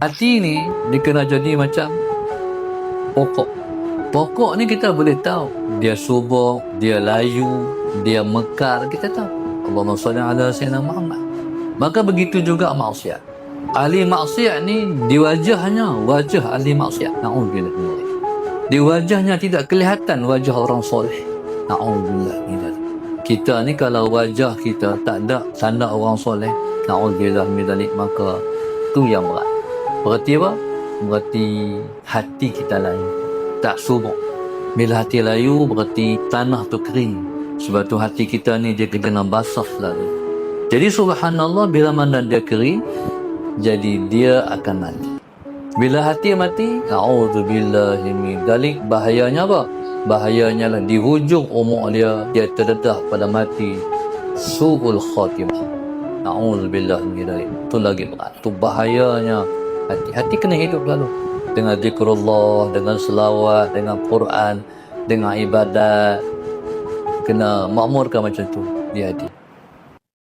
Hati ni dia kena jadi macam pokok. Pokok ni kita boleh tahu dia subur, dia layu, dia mekar, kita tahu. Allahumma salli ala sayyidina Muhammad. Maka begitu juga maksiat. Ahli maksiat ni di wajahnya wajah ahli maksiat. Na'udzubillah. min dzalik. Di wajahnya tidak kelihatan wajah orang soleh. Na'udzubillah. min dzalik. Kita ni kalau wajah kita tak ada tanda orang soleh, na'udzubillah min dzalik, maka tu yang berat. Berarti apa? Berarti hati kita layu. Tak subur. Bila hati layu, berarti tanah tu kering. Sebab tu hati kita ni dia kena basah selalu. Jadi subhanallah bila mana dia kering, jadi dia akan mati. Bila hati mati, a'udzubillahi min dalik bahayanya apa? Bahayanya lah di hujung umur dia dia terdedah pada mati suul khatimah. A'udzubillahi min dalik. Tu lagi berat. Tu bahayanya hati. Hati kena hidup lalu dengan zikrullah, dengan selawat, dengan Quran, dengan ibadat. Kena makmurkan macam tu di hati.